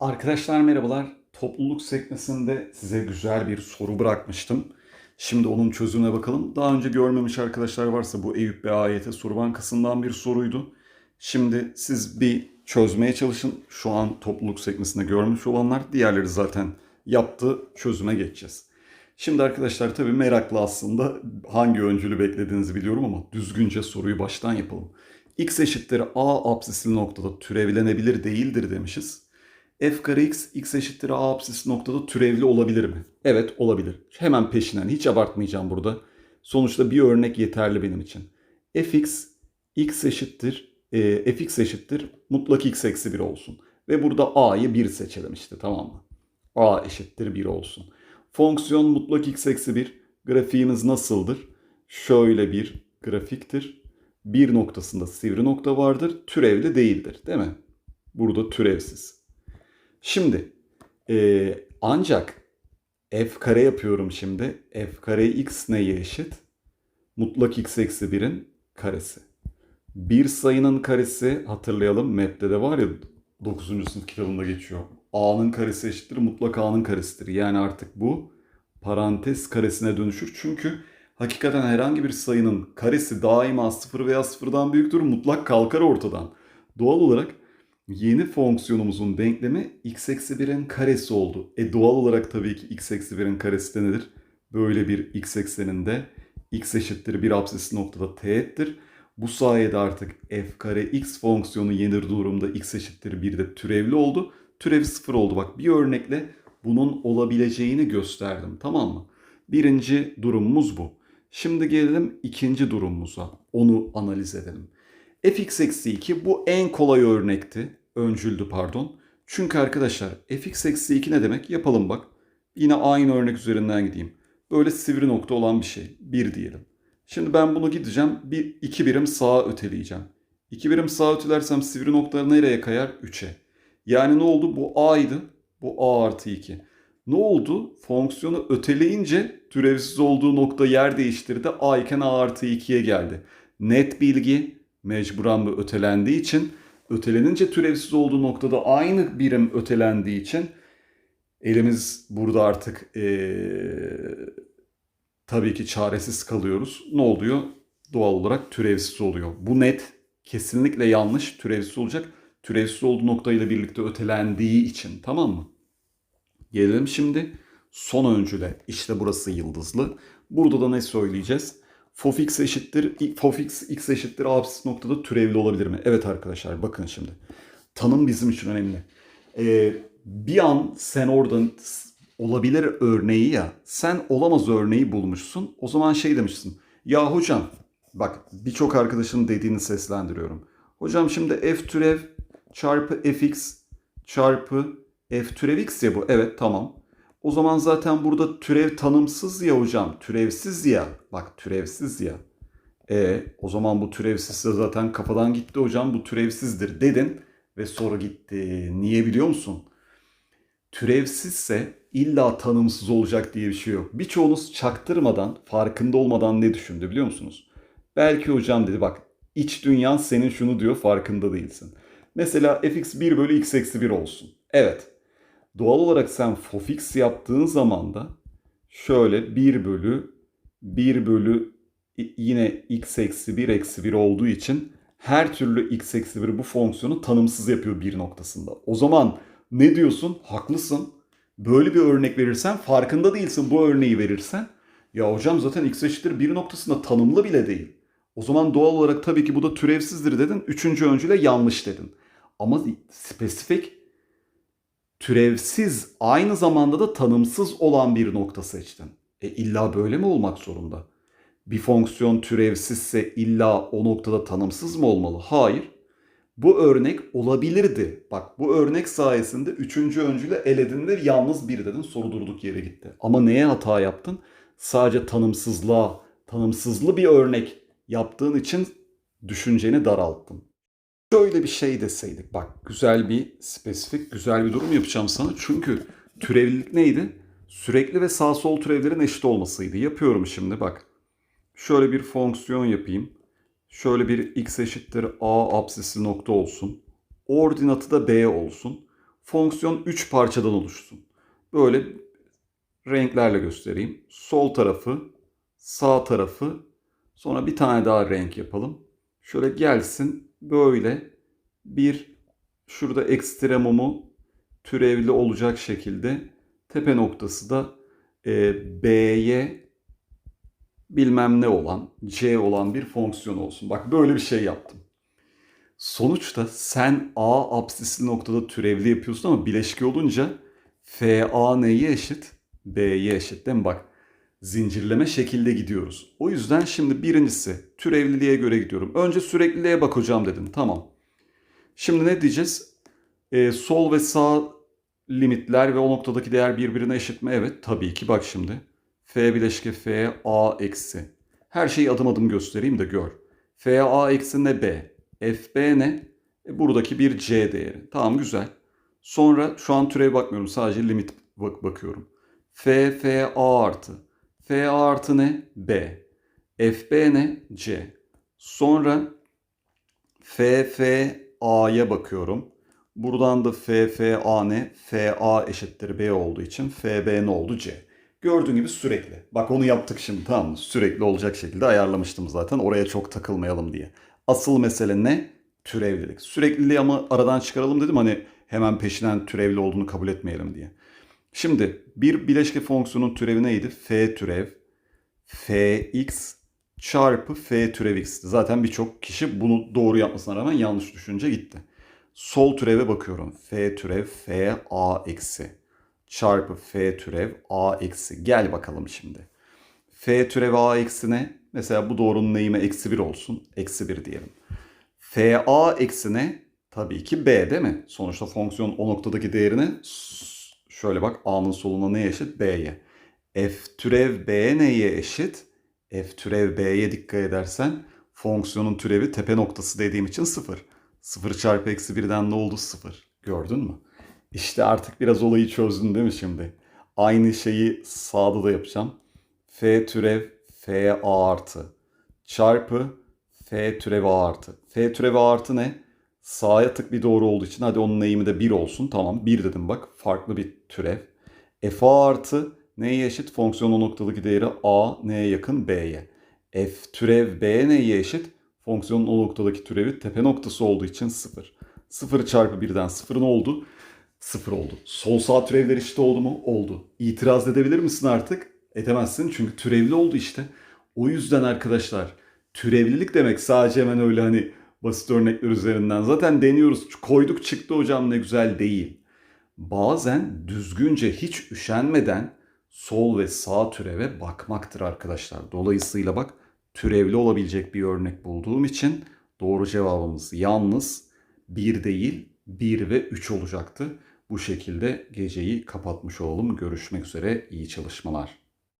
Arkadaşlar merhabalar. Topluluk sekmesinde size güzel bir soru bırakmıştım. Şimdi onun çözümüne bakalım. Daha önce görmemiş arkadaşlar varsa bu Eyüp ve AYT soru bankasından bir soruydu. Şimdi siz bir çözmeye çalışın. Şu an topluluk sekmesinde görmüş olanlar diğerleri zaten yaptı. Çözüme geçeceğiz. Şimdi arkadaşlar tabii meraklı aslında hangi öncülü beklediğinizi biliyorum ama düzgünce soruyu baştan yapalım. x eşittir a apsisli noktada türevlenebilir değildir demişiz. F kare x, x eşittir a apsisli noktada türevli olabilir mi? Evet olabilir. Hemen peşinden hiç abartmayacağım burada. Sonuçta bir örnek yeterli benim için. fx, x eşittir, e, fx eşittir mutlak x eksi 1 olsun. Ve burada a'yı 1 seçelim işte tamam mı? a eşittir 1 olsun. Fonksiyon mutlak x eksi 1. Grafiğimiz nasıldır? Şöyle bir grafiktir. Bir noktasında sivri nokta vardır. Türevli değildir değil mi? Burada türevsiz. Şimdi e, ancak f kare yapıyorum şimdi. f kare x neye eşit? Mutlak x eksi 1'in karesi. Bir sayının karesi hatırlayalım map'te de var ya 9. sınıf kitabında geçiyor. A'nın karesi eşittir mutlak A'nın karesidir. Yani artık bu parantez karesine dönüşür. Çünkü hakikaten herhangi bir sayının karesi daima 0 veya 0'dan büyüktür. Mutlak kalkar ortadan. Doğal olarak yeni fonksiyonumuzun denklemi x eksi 1'in karesi oldu. E doğal olarak tabii ki x eksi 1'in karesi de nedir? Böyle bir x ekseninde x eşittir bir apsisi noktada teğettir. Bu sayede artık f kare x fonksiyonu yeni durumda x eşittir 1'de türevli oldu. Türev 0 oldu. Bak bir örnekle bunun olabileceğini gösterdim. Tamam mı? Birinci durumumuz bu. Şimdi gelelim ikinci durumumuza. Onu analiz edelim. Fx eksi 2 bu en kolay örnekti. Öncüldü pardon. Çünkü arkadaşlar fx eksi 2 ne demek? Yapalım bak. Yine aynı örnek üzerinden gideyim. Böyle sivri nokta olan bir şey. 1 diyelim. Şimdi ben bunu gideceğim. Bir, iki birim sağa öteleyeceğim. İki birim sağa ötelersem sivri nokta nereye kayar? 3'e. Yani ne oldu? Bu a'ydı. Bu a artı 2. Ne oldu? Fonksiyonu öteleyince türevsiz olduğu nokta yer değiştirdi. a iken a artı 2'ye geldi. Net bilgi mecburen bu ötelendiği için ötelenince türevsiz olduğu noktada aynı birim ötelendiği için elimiz burada artık ee, tabii ki çaresiz kalıyoruz. Ne oluyor? Doğal olarak türevsiz oluyor. Bu net kesinlikle yanlış türevsiz olacak. Türevsiz olduğu noktayla birlikte ötelendiği için tamam mı? Gelelim şimdi son öncüle. İşte burası yıldızlı. Burada da ne söyleyeceğiz? Fof x eşittir, fof x, x eşittir apsis noktada türevli olabilir mi? Evet arkadaşlar bakın şimdi. Tanım bizim için önemli. Ee, bir an sen oradan olabilir örneği ya sen olamaz örneği bulmuşsun. O zaman şey demişsin. Ya hocam bak birçok arkadaşın dediğini seslendiriyorum. Hocam şimdi f türev çarpı fx çarpı f türev x ya bu. Evet tamam. O zaman zaten burada türev tanımsız ya hocam. Türevsiz ya. Bak türevsiz ya. E o zaman bu türevsizse zaten kafadan gitti hocam bu türevsizdir dedin ve soru gitti. Niye biliyor musun? Türevsizse illa tanımsız olacak diye bir şey yok. Birçoğunuz çaktırmadan, farkında olmadan ne düşündü biliyor musunuz? Belki hocam dedi bak iç dünyan senin şunu diyor farkında değilsin. Mesela fx 1 bölü x eksi 1 olsun. Evet. Doğal olarak sen fofx yaptığın zaman da şöyle 1 bölü 1 bölü yine x eksi 1 eksi 1 olduğu için her türlü x eksi 1 bu fonksiyonu tanımsız yapıyor bir noktasında. O zaman ne diyorsun? Haklısın. Böyle bir örnek verirsen farkında değilsin bu örneği verirsen. Ya hocam zaten x eşittir bir noktasında tanımlı bile değil. O zaman doğal olarak tabii ki bu da türevsizdir dedin. Üçüncü öncüle yanlış dedin. Ama spesifik türevsiz aynı zamanda da tanımsız olan bir nokta seçtin. E illa böyle mi olmak zorunda? Bir fonksiyon türevsizse illa o noktada tanımsız mı olmalı? Hayır. Bu örnek olabilirdi. Bak bu örnek sayesinde üçüncü öncüle eledin ve yalnız bir dedin soru durduk yere gitti. Ama neye hata yaptın? Sadece tanımsızlığa, tanımsızlı bir örnek yaptığın için düşünceni daralttın. Şöyle bir şey deseydik bak güzel bir spesifik güzel bir durum yapacağım sana. Çünkü türevlilik neydi? Sürekli ve sağ sol türevlerin eşit olmasıydı. Yapıyorum şimdi bak. Şöyle bir fonksiyon yapayım. Şöyle bir x eşittir a apsisi nokta olsun. Ordinatı da b olsun. Fonksiyon 3 parçadan oluşsun. Böyle renklerle göstereyim. Sol tarafı, sağ tarafı, sonra bir tane daha renk yapalım. Şöyle gelsin böyle bir şurada ekstremumu türevli olacak şekilde tepe noktası da e, B'ye bilmem ne olan, C olan bir fonksiyon olsun. Bak böyle bir şey yaptım. Sonuçta sen A absisli noktada türevli yapıyorsun ama bileşki olunca FA neye eşit? B'ye eşit değil mi? Bak zincirleme şekilde gidiyoruz. O yüzden şimdi birincisi türevliliğe göre gidiyorum. Önce sürekliliğe bak hocam dedim. Tamam. Şimdi ne diyeceğiz? Ee, sol ve sağ limitler ve o noktadaki değer birbirine eşit mi? Evet tabii ki bak şimdi. F bileşke F A eksi. Her şeyi adım adım göstereyim de gör. F A eksi ne B? F B ne? E, buradaki bir C değeri. Tamam güzel. Sonra şu an türeye bakmıyorum sadece limit bak bakıyorum. F F A artı. F artı ne? B. F B ne? C. Sonra F A'ya bakıyorum. Buradan da F A ne? F A eşittir B olduğu için F B ne oldu? C. Gördüğün gibi sürekli. Bak onu yaptık şimdi tamam mı? Sürekli olacak şekilde ayarlamıştım zaten. Oraya çok takılmayalım diye. Asıl mesele ne? Türevlilik. Sürekliliği ama aradan çıkaralım dedim hani hemen peşinden türevli olduğunu kabul etmeyelim diye. Şimdi bir bileşke fonksiyonun türevi neydi? F türev fx çarpı f türev x. Zaten birçok kişi bunu doğru yapmasına rağmen yanlış düşünce gitti. Sol türeve bakıyorum. f türev f a eksi çarpı f türev a eksi. Gel bakalım şimdi. f türev a eksi ne? Mesela bu doğrunun neyime eksi 1 olsun. Eksi 1 diyelim. f a eksi ne? Tabii ki b değil mi? Sonuçta fonksiyon o noktadaki değerini şöyle bak a'nın soluna neye eşit? b'ye. f türev b neye eşit? f türev b'ye dikkat edersen fonksiyonun türevi tepe noktası dediğim için 0. 0 çarpı eksi 1'den ne oldu? 0. Gördün mü? İşte artık biraz olayı çözdün değil mi şimdi? Aynı şeyi sağda da yapacağım. F türev F A artı çarpı F türev A artı. F türev A artı ne? Sağa tık bir doğru olduğu için hadi onun eğimi de 1 olsun. Tamam 1 dedim bak. Farklı bir türev. F A artı neye eşit? Fonksiyon o noktadaki değeri A neye yakın? B'ye. F türev B neye eşit? Fonksiyonun o noktadaki türevi tepe noktası olduğu için 0. 0 çarpı 1'den 0 ne oldu? 0 oldu. Sol sağ türevler eşit oldu mu? Oldu. İtiraz edebilir misin artık? Edemezsin çünkü türevli oldu işte. O yüzden arkadaşlar türevlilik demek sadece hemen öyle hani basit örnekler üzerinden zaten deniyoruz. Koyduk çıktı hocam ne güzel değil. Bazen düzgünce hiç üşenmeden sol ve sağ türeve bakmaktır arkadaşlar. Dolayısıyla bak türevli olabilecek bir örnek bulduğum için doğru cevabımız yalnız 1 değil 1 ve 3 olacaktı. Bu şekilde geceyi kapatmış olalım. Görüşmek üzere. İyi çalışmalar.